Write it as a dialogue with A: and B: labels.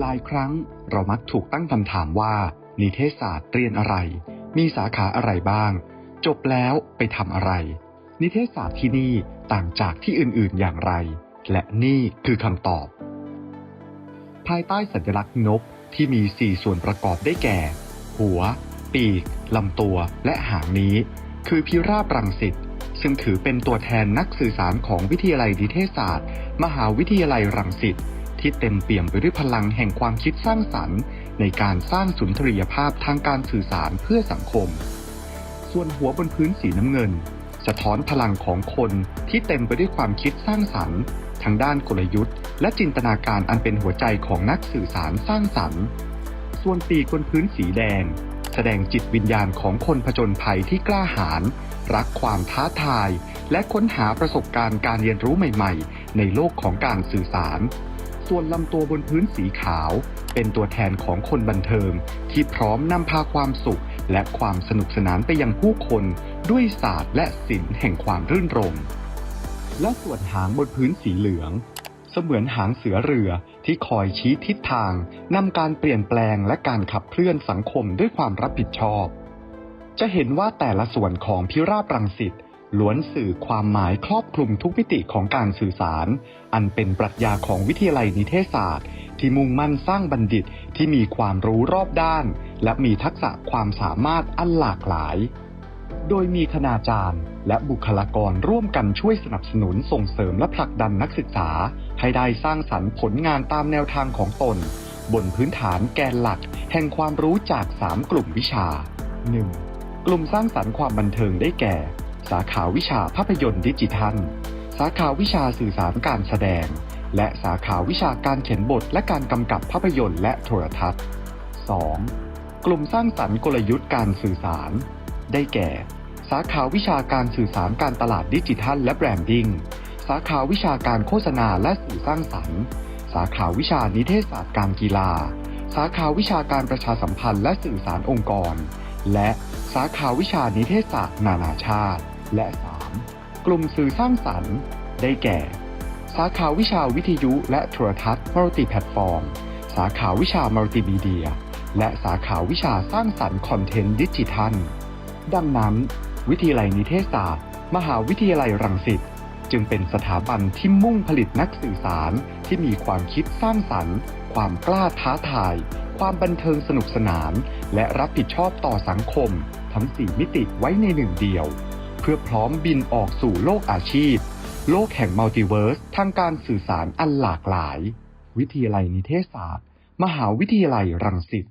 A: หลายครั้งเรามักถูกตั้งคำถามว่า นิเทศศาสตร์เรียนอะไร มีสาขาอะไรบ้าง จบแล้วไปทำอะไร นิเทศศาสตร์ที่นี่ต่างจากที่อื่นๆอย่างไร และนี่คือคำตอบ ภายใต้สัญลักษณ์นกที่มี 4 ส่วนประกอบได้แก่ หัว ปีกลำตัวและหางนี้ คือพิราบรังสิตซึ่งถือเป็นตัวแทนนักสื่อสารของวิทยาลัยนิเทศศาสตร์ มหาวิทยาลัยรังสิต ที่เต็มเปี่ยมไปด้วยพลังแห่งความคิดสร้างสรรค์ ในการสร้างสุนทรียภาพทางการสื่อสารเพื่อสังคม ส่วนหัวบนพื้นสีน้ำเงิน สะท้อนพลังของคนที่เต็มไปด้วยความคิดสร้างสรรค์ทางด้านกลยุทธ์ และจินตนาการอันเป็นหัวใจของนักสื่อสารสร้างสรรค์ ส่วนปีกบนพื้นสีแดง แสดงจิตวิญญาณของคนผจญภัยที่กล้าหาญรักความท้าทาย และค้นหาประสบการณ์การเรียนรู้ใหม่ ๆ ในโลกของการสื่อสาร ส่วนลำตัวบนพื้นสีขาว เป็นตัวแทนของคนบันเทิง ที่พร้อมนำพาความสุข และความสนุกสนานไปยังผู้คน ด้วยศาสตร์และศิลป์แห่งความรื่นรม และส่วนหางบนพื้นสีเหลือง เสมือนหางเสือเรือที่คอยชี้ทิศทางนำการเปลี่ยนแปลงและการขับเคลื่อนสังคมด้วยความรับผิดชอบ จะเห็นว่าแต่ละส่วนของพิราบรังสิต ล้วนสื่อความหมายครอบคลุมทุกมิติของการสื่อสาร อันเป็นปรัชญาของวิทยาลัยนิเทศศาสตร์ ที่มุ่งมั่นสร้างบัณฑิตที่มีความรู้รอบด้าน และมีทักษะความสามารถอันหลากหลาย โดยมีคณาจารย์ และบุคลากรร่วมกันช่วยสนับสนุนส่งเสริมและผลักดันนักศึกษา ให้ได้สร้างสรรค์ผลงานตามแนวทางของตน บนพื้นฐานแกนหลัก แห่งความรู้จาก 3 กลุ่มวิชา 1. กลุ่มสร้างสรรค์ความบันเทิงได้แก่ สาขาวิชาภาพยนตร์ดิจิทัล สาขาวิชาสื่อสารการแสดง และสาขาวิชาการเขียนบทและการกำกับภาพยนตร์และโทรทัศน์ 2. กลุ่มสร้างสรรค์กลยุทธ์การสื่อสาร ได้แก่ สาขาวิชาการสื่อสารการตลาดดิจิทัล และแบรนดิ้ง สาขาวิชาการโฆษณาและสื่อสร้างสรรค์ สาขาวิชานิเทศศาสตร์การกีฬา สาขาวิชาการประชาสัมพันธ์และสื่อสารองค์กร และสาขาวิชานิเทศศาสตร์นานาชาติ และ 3. กลุ่มสื่อสร้างสรรค์ ได้แก่ สาขาวิชาวิทยุและโทรทัศน์มัลติแพลตฟอร์ม สาขาวิชามัลติมีเดีย และสาขาวิชาสร้างสรรค์คอนเทนต์ดิจิทัล ดังนั้น วิทยาลัยนิเทศศาสตร์ มหาวิทยาลัยรังสิตจึงเป็นสถาบันที่มุ่งผลิตนักสื่อสารที่มีความคิดสร้างสรรค์ ความกล้าท้าทาย ความบันเทิงสนุกสนาน และรับผิดชอบต่อสังคม ทั้ง 4 มิติไว้ในหนึ่งเดียว เพื่อพร้อมบินออกสู่โลกอาชีพ โลกแห่งมัลติเวิร์สทางการสื่อสารอันหลากหลาย วิทยาลัยนิเทศศาสตร์ มหาวิทยาลัยรังสิต